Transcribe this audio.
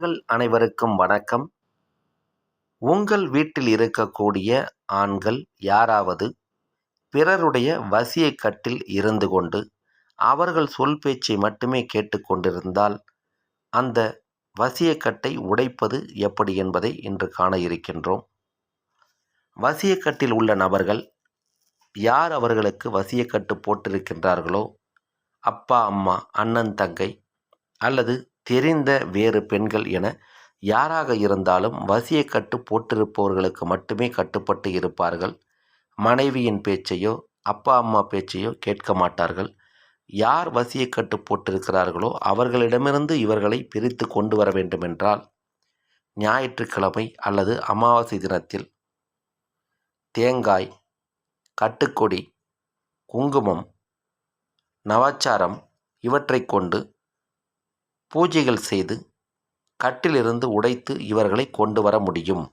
உங்கள் அனைவருக்கும் வணக்கம். உங்கள் வீட்டில் இருக்கக்கூடிய ஆண்கள் யாராவது பிறருடைய வசியக் கட்டில் இருந்து கொண்டு அவர்கள் சொல் பேச்சை மட்டுமே கேட்டுக்கொண்டிருந்தால் அந்த வசியக்கட்டை உடைப்பது எப்படி என்பதை இன்று காண இருக்கின்றோம். வசியக்கட்டில் உள்ள நபர்கள் யார் அவர்களுக்கு வசியக்கட்டு போட்டிருக்கின்றார்களோ அப்பா அம்மா அண்ணன் தங்கை அல்லது தெரிந்த வேறு பெண்கள் என யாராக இருந்தாலும் வசியக்கட்டு போட்டிருப்பவர்களுக்கு மட்டுமே கட்டுப்பட்டு இருப்பார்கள். மனைவியின் பேச்சையோ அப்பா அம்மா பேச்சையோ கேட்க மாட்டார்கள். யார் வசியக்கட்டு போட்டிருக்கிறார்களோ அவர்களிடமிருந்து இவர்களை பிரித்து கொண்டு வர வேண்டுமென்றால் ஞாயிற்றுக்கிழமை அல்லது அமாவாசை தினத்தில் தேங்காய் கட்டுக்கொடி குங்குமம் நவாச்சாரம் இவற்றை கொண்டு பூஜைகள் செய்து கட்டிலிருந்து உடைத்து இவர்களை கொண்டு வர முடியும்.